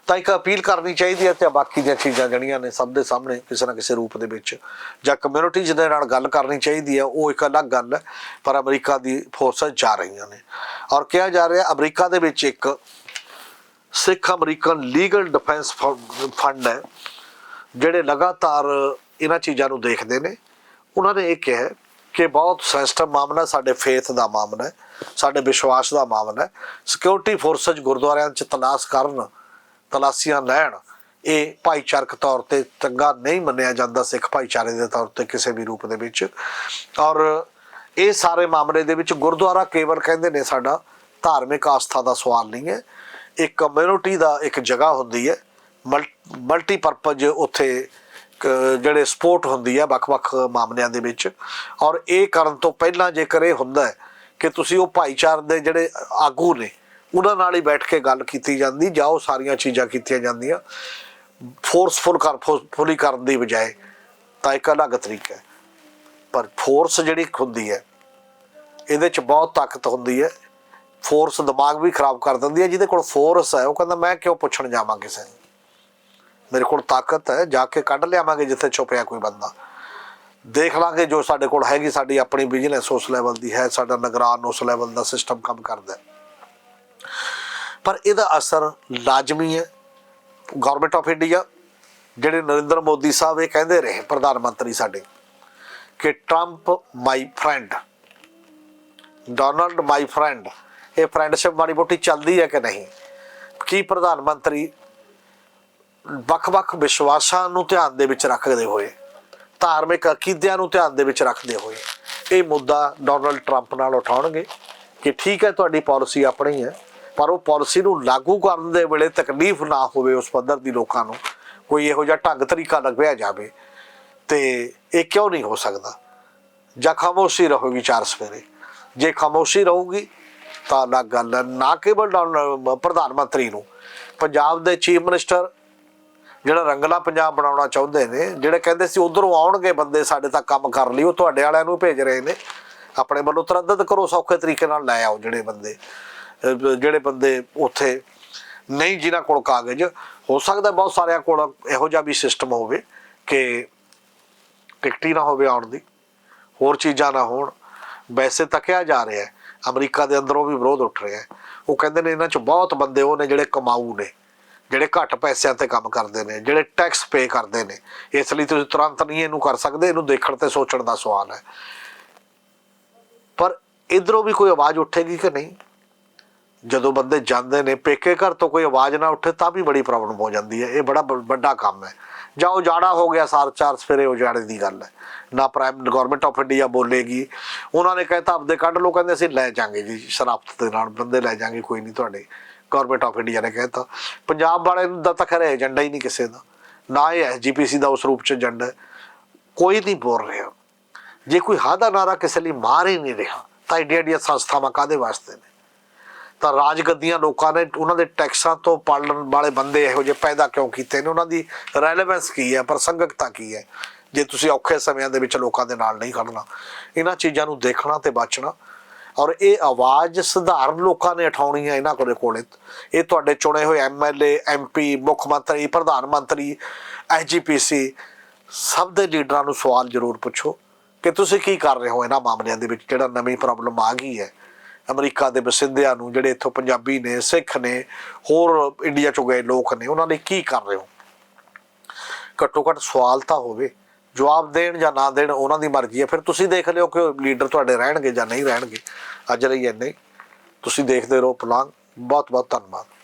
S1: ਤਾਂ ਇੱਕ ਅਪੀਲ ਕਰਨੀ ਚਾਹੀਦੀ ਹੈ ਤੇ ਬਾਕੀ ਦੀਆਂ ਚੀਜ਼ਾਂ ਜਿਹੜੀਆਂ ਨੇ ਸਭ ਦੇ ਸਾਹਮਣੇ ਕਿਸੇ ਨਾ ਕਿਸੇ ਰੂਪ ਦੇ ਵਿੱਚ ਜਾਂ ਕਮਿਊਨਿਟੀ ਜਿਹਦੇ ਨਾਲ ਗੱਲ ਕਰਨੀ ਚਾਹੀਦੀ ਹੈ, ਉਹ ਇੱਕ ਅਲੱਗ ਗੱਲ ਹੈ, ਪਰ ਅਮਰੀਕਾ ਦੀ ਫੋਰਸਾਂ ਜਾ ਰਹੀਆਂ ਨੇ। ਔਰ ਕਿਹਾ ਜਾ ਰਿਹਾ, ਅਮਰੀਕਾ ਦੇ ਵਿੱਚ ਇੱਕ Sikh American legal defence fund ਹੈ, ਜਿਹੜੇ ਲਗਾਤਾਰ ਇਹਨਾਂ ਚੀਜ਼ਾਂ ਨੂੰ ਦੇਖਦੇ ਨੇ। ਉਹਨਾਂ ਨੇ ਇਹ ਕਿਹਾ ਕਿ ਬਹੁਤ ਸੈਂਸਿਟਿਵ ਮਾਮਲਾ ਸਾਡੇ ਫੇਥ ਦਾ ਮਾਮਲਾ ਹੈ, ਸਾਡੇ ਵਿਸ਼ਵਾਸ ਦਾ ਮਾਮਲਾ ਹੈ। ਸਿਕਿਉਰਿਟੀ ਫੋਰਸਸ ਗੁਰਦੁਆਰਿਆਂ 'ਚ ਤਲਾਸ਼ ਕਰਨ ਤਲਾਸ਼ੀਆਂ ਲੈਣ, ਇਹ ਭਾਈਚਾਰਕ ਤੌਰ ਤੇ ਚੰਗਾ ਨਹੀਂ ਮੰਨਿਆ ਜਾਂਦਾ ਸਿੱਖ ਭਾਈਚਾਰੇ ਦੇ ਤੌਰ ਤੇ ਕਿਸੇ ਵੀ ਰੂਪ ਦੇ ਵਿੱਚ। ਔਰ ਇਹ ਸਾਰੇ ਮਾਮਲੇ ਦੇ ਵਿੱਚ ਗੁਰਦੁਆਰਾ ਕੇਵਲ ਕਹਿੰਦੇ ਨੇ ਸਾਡਾ ਧਾਰਮਿਕ ਆਸਥਾ ਦਾ ਸਵਾਲ ਨਹੀਂ ਹੈ। ਇੱਕ ਕਮਿਊਨਿਟੀ ਦਾ ਇੱਕ ਜਗ੍ਹਾ ਹੁੰਦੀ ਹੈ। ਮਲਟੀ ਮਲਟੀਪਰਪਸ ਉੱਥੇ ਜਿਹੜੇ ਸਪੋਰਟ ਹੁੰਦੀ ਹੈ ਵੱਖ-ਵੱਖ ਮਾਮਲਿਆਂ ਦੇ ਵਿੱਚ। ਔਰ ਇਹ ਕਰਨ ਤੋਂ ਪਹਿਲਾਂ ਜੇਕਰ ਇਹ ਹੁੰਦਾ ਹੈ ਕਿ ਤੁਸੀਂ ਉਹ ਭਾਈਚਾਰ ਦੇ ਜਿਹੜੇ ਆਗੂ ਨੇ ਉਹਨਾਂ ਨਾਲ ਹੀ ਬੈਠ ਕੇ ਗੱਲ ਕੀਤੀ ਜਾਂਦੀ ਜਾਂ ਉਹ ਸਾਰੀਆਂ ਚੀਜ਼ਾਂ ਕੀਤੀਆਂ ਜਾਂਦੀਆਂ। ਫੋਰਸਫੁਲ ਕਰ ਫੁਲੀ ਕਰਨ ਦੀ ਬਜਾਏ ਤਾਂ ਇੱਕ ਅਲੱਗ ਤਰੀਕਾ ਹੈ। ਪਰ ਫੋਰਸ ਜਿਹੜੀ ਹੁੰਦੀ ਹੈ, ਇਹਦੇ ਚ ਬਹੁਤ ਤਾਕਤ ਹੁੰਦੀ ਹੈ। ਫੋਰਸ ਦਿਮਾਗ ਵੀ ਖਰਾਬ ਕਰ ਦਿੰਦੀ ਹੈ, ਜਿਹਦੇ ਕੋਲ ਫੋਰਸ ਹੈ, ਉਹ ਕਹਿੰਦਾ, ਮੈਂ ਕਿਉਂ ਪੁੱਛਣ ਜਾਵਾਂ ਕਿਸੇ ਨੂੰ? ਮੇਰੇ ਕੋਲ ਤਾਕਤ ਹੈ, ਜਾ ਕੇ ਕੱਢ ਲਿਆਵਾਂਗੇ ਜਿੱਥੇ ਛੁਪਿਆ ਕੋਈ ਬੰਦਾ। ਦੇਖ ਲਾਂਗੇ ਜੋ ਸਾਡੇ ਕੋਲ ਹੈਗੀ, ਸਾਡੀ ਆਪਣੀ ਬਿਜ਼ਨਸ ਉਸ ਲੈਵਲ ਦੀ ਹੈ, ਸਾਡਾ ਨਿਗਰਾਨ ਉਸ ਲੈਵਲ ਦਾ ਸਿਸਟਮ ਕੰਮ ਕਰਦਾ ਹੈ। ਪਰ ਇਹਦਾ ਅਸਰ ਲਾਜ਼ਮੀ ਹੈ। ਗਵਰਨਮੈਂਟ ਆਫ ਇੰਡੀਆ ਜਿਹੜੇ ਨਰਿੰਦਰ ਮੋਦੀ ਸਾਹਿਬ ਇਹ ਕਹਿੰਦੇ ਰਹੇ ਪ੍ਰਧਾਨ ਮੰਤਰੀ ਸਾਡੇ ਕਿ Trump my friend Donald my friend ਇਹ ਫਰੈਂਡਸ਼ਿਪ ਮਾੜੀ ਮੋਟੀ ਚੱਲਦੀ ਹੈ ਕਿ ਨਹੀਂ? ਕੀ ਪ੍ਰਧਾਨ ਮੰਤਰੀ ਵੱਖ-ਵੱਖ ਵਿਸ਼ਵਾਸਾਂ ਨੂੰ ਧਿਆਨ ਦੇ ਵਿੱਚ ਰੱਖਦੇ ਹੋਏ, ਧਾਰਮਿਕ ਅਕੀਦਿਆਂ ਨੂੰ ਧਿਆਨ ਦੇ ਵਿੱਚ ਰੱਖਦੇ ਹੋਏ ਇਹ ਮੁੱਦਾ ਡੋਨਲਡ ਟਰੰਪ ਨਾਲ ਉਠਾਉਣਗੇ ਕਿ ਠੀਕ ਹੈ, ਤੁਹਾਡੀ ਪਾਲਿਸੀ ਆਪਣੀ ਹੈ। ਪਰ ਉਹ ਪਾਲਿਸੀ ਨੂੰ ਲਾਗੂ ਕਰਨ ਦੇ ਵੇਲੇ ਤਕਲੀਫ ਨਾ ਹੋਵੇ ਉਸ ਪੱਧਰ ਦੀ ਲੋਕਾਂ ਨੂੰ, ਕੋਈ ਇਹੋ ਜਿਹਾ ਢੰਗ ਤਰੀਕਾ ਲੱਗਿਆ ਜਾਵੇ, ਤੇ ਇਹ ਕਿਉਂ ਨਹੀਂ ਹੋ ਸਕਦਾ? ਜਾਂ ਖਾਮੋਸ਼ੀ ਰਹੂਗੀ ਚਾਰ ਸਵੇਰੇ? ਜੇ ਖਾਮੋਸ਼ੀ ਰਹੂਗੀ, ਤਾਂ ਅਲੱਗ ਗੱਲ ਨਾ ਕੇਵਲ ਪ੍ਰਧਾਨ ਮੰਤਰੀ ਨੂੰ, ਪੰਜਾਬ ਦੇ ਚੀਫ ਮਿਨਿਸਟਰ ਜਿਹੜਾ ਰੰਗਲਾ ਪੰਜਾਬ ਬਣਾਉਣਾ ਚਾਹੁੰਦੇ ਨੇ, ਜਿਹੜੇ ਕਹਿੰਦੇ ਸੀ ਉਧਰੋਂ ਆਉਣਗੇ ਬੰਦੇ ਸਾਡੇ ਤੱਕ ਕੰਮ ਕਰ ਲਈ, ਉਹ ਤੁਹਾਡੇ ਵਾਲਿਆਂ ਨੂੰ ਭੇਜ ਰਹੇ ਨੇ। ਆਪਣੇ ਵੱਲੋਂ ਤਰੱਦਦ ਕਰੋ, ਸੌਖੇ ਤਰੀਕੇ ਨਾਲ ਲੈ ਆਓ ਜਿਹੜੇ ਬੰਦੇ। ਜਿਹੜੇ ਬੰਦੇ ਉੱਥੇ ਨਹੀਂ ਜਿਨ੍ਹਾਂ ਕੋਲ ਕਾਗਜ਼, ਹੋ ਸਕਦਾ ਬਹੁਤ ਸਾਰਿਆਂ ਕੋਲ ਇਹੋ ਜਿਹਾ ਵੀ ਸਿਸਟਮ ਹੋਵੇ ਕਿ ਟਿਕਟ ਹੀ ਨਾ ਹੋਵੇ ਆਉਣ ਦੀ, ਹੋਰ ਚੀਜ਼ਾਂ ਨਾ ਹੋਣ। ਵੈਸੇ ਤਾਂ ਕਿਹਾ ਜਾ ਰਿਹਾ ਹੈ, ਅਮਰੀਕਾ ਦੇ ਅੰਦਰੋਂ ਵੀ ਵਿਰੋਧ ਉੱਠ ਰਿਹਾ ਹੈ। ਉਹ ਕਹਿੰਦੇ ਨੇ ਇਹਨਾਂ ਚ ਬਹੁਤ ਬੰਦੇ ਉਹ ਨੇ ਜਿਹੜੇ ਕਮਾਊ ਨੇ, ਜਿਹੜੇ ਘੱਟ ਪੈਸਿਆਂ ਤੇ ਕੰਮ ਕਰਦੇ ਨੇ, ਜਿਹੜੇ ਟੈਕਸ ਪੇ ਕਰਦੇ ਨੇ। ਇਸ ਲਈ ਤੁਸੀਂ ਤੁਰੰਤ ਨਹੀਂ ਇਹਨੂੰ ਕਰ ਸਕਦੇ, ਇਹਨੂੰ ਦੇਖਣ ਤੇ ਸੋਚਣ ਦਾ ਸਵਾਲ ਹੈ। ਪਰ ਇਧਰੋਂ ਵੀ ਕੋਈ ਆਵਾਜ਼ ਉੱਠੇਗੀ ਕਿ ਨਹੀਂ? ਜਦੋਂ ਬੰਦੇ ਜਾਂਦੇ ਨੇ, ਪੇਕੇ ਘਰ ਤੋਂ ਕੋਈ ਆਵਾਜ਼ ਨਾ ਉੱਠੇ ਤਾਂ ਵੀ ਬੜੀ ਪ੍ਰੋਬਲਮ ਹੋ ਜਾਂਦੀ ਹੈ। ਇਹ ਬੜਾ ਬ- ਵੱਡਾ ਕੰਮ ਹੈ। ਜਾਂ ਉਜਾੜਾ ਹੋ ਗਿਆ ਸਾਰ ਚਾਰ ਸਫੇਰੇ ਉਜਾੜੇ ਦੀ ਗੱਲ ਹੈ। ਨਾ ਪ੍ਰਾਈਮ ਗਵਰਨਮੈਂਟ ਆਫ ਇੰਡੀਆ ਬੋਲੇਗੀ। ਉਹਨਾਂ ਨੇ ਕਹਿਤਾ, ਆਪਦੇ ਕੱਢ ਲੋ ਕਹਿੰਦੇ ਅਸੀਂ ਲੈ ਜਾਾਂਗੇ ਜੀ ਸ਼ਰਾਫਤ ਦੇ ਨਾਲ ਬੰਦੇ ਲੈ ਜਾਾਂਗੇ, ਕੋਈ ਨਹੀਂ ਤੁਹਾਡੇ। ਗਵਰਨਮੈਂਟ ਆਫ ਇੰਡੀਆ ਨੇ ਕਹਿਤਾ। ਪੰਜਾਬ ਵਾਲੇ ਦਾ ਤਾਂ ਖਰੇ ਏਜੰਡਾ ਹੀ ਨਹੀਂ ਕਿਸੇ ਦਾ। ਨਾ ਇਹ ਐਸਜੀਪੀਸੀ ਦਾ ਉਸ ਰੂਪ ਚ ਏਜੰਡਾ ਕੋਈ ਨਹੀਂ ਬੋਲ ਰਿਹਾ। ਜੇ ਕੋਈ ਹਾਦਾ ਨਾਰਾ ਕਿਸੇ ਲਈ ਮਾਰ ਹੀ ਨਹੀਂ ਰਿਹਾ, ਤਾਂ ਏਡੀਆਂ ਏਡੀਆਂ ਸੰਸਥਾਵਾਂ ਕਾਦੇ ਵਾਸਤੇ ਨੇ? ਤਾਂ ਰਾਜਗੱਦੀਆਂ ਲੋਕਾਂ ਨੇ ਉਹਨਾਂ ਦੇ ਟੈਕਸਾਂ ਤੋਂ ਪਾਲਣ ਵਾਲੇ ਬੰਦੇ ਇਹੋ ਜਿਹੇ ਪੈਦਾ ਕਿਉਂ ਕੀਤੇ ਨੇ? ਉਹਨਾਂ ਦੀ ਰੈਲੇਵੈਂਸ ਕੀ ਹੈ? ਪ੍ਰਸੰਗਕਤਾ ਕੀ ਹੈ? ਜੇ ਤੁਸੀਂ ਔਖੇ ਸਮਿਆਂ ਦੇ ਵਿੱਚ ਲੋਕਾਂ ਦੇ ਨਾਲ ਨਹੀਂ ਖੜਨਾ ਇਹਨਾਂ ਚੀਜ਼ਾਂ ਨੂੰ ਦੇਖਣਾ ਤੇ ਬਚਣਾ। ਔਰ ਇਹ ਆਵਾਜ਼ ਸਧਾਰਨ ਲੋਕਾਂ ਨੇ ਉਠਾਉਣੀ ਹੈ ਇਹਨਾਂ ਕੋਲੇ ਕੋਲੇ। ਇਹ ਤੁਹਾਡੇ ਚੁਣੇ ਹੋਏ ਐਮਐਲਏ ਐਮਪੀ ਮੁੱਖ ਮੰਤਰੀ, ਪ੍ਰਧਾਨ ਮੰਤਰੀ ਐਸਜੀਪੀਸੀ ਸਭ ਦੇ ਲੀਡਰਾਂ ਨੂੰ ਸਵਾਲ ਜ਼ਰੂਰ ਪੁੱਛੋ ਕਿ ਤੁਸੀਂ ਕੀ ਕਰ ਰਹੇ ਹੋ ਇਹਨਾਂ ਮਾਮਲਿਆਂ ਦੇ ਵਿੱਚ ਜਿਹੜਾ ਨਵੀਂ ਪ੍ਰੋਬਲਮ ਆ ਗਈ ਹੈ? ਅਮਰੀਕਾ ਦੇ ਬਸਿੰਦਿਆਂ ਨੂੰ ਜਿਹੜੇ ਇੱਥੋਂ ਪੰਜਾਬੀ ਨੇ, ਸਿੱਖ ਨੇ, ਹੋਰ ਇੰਡੀਆ ਚੋਂ ਗਏ ਲੋਕ ਨੇ, ਉਹਨਾਂ ਲਈ ਕੀ ਕਰ ਰਹੇ ਹੋ? ਘੱਟੋ ਘੱਟ ਸਵਾਲ ਤਾਂ ਹੋਵੇ। ਜਵਾਬ ਦੇਣ ਜਾਂ ਨਾ ਦੇਣ ਉਹਨਾਂ ਦੀ ਮਰਜ਼ੀ ਹੈ। ਫਿਰ ਤੁਸੀਂ ਦੇਖ ਲਿਓ ਕਿ ਲੀਡਰ ਤੁਹਾਡੇ ਰਹਿਣਗੇ ਜਾਂ ਨਹੀਂ ਰਹਿਣਗੇ। ਅੱਜ ਲਈ ਇੰਨੇ ਤੁਸੀਂ ਦੇਖਦੇ ਰਹੋ ਪਲਾਂਗ ਬਹੁਤ ਬਹੁਤ ਧੰਨਵਾਦ।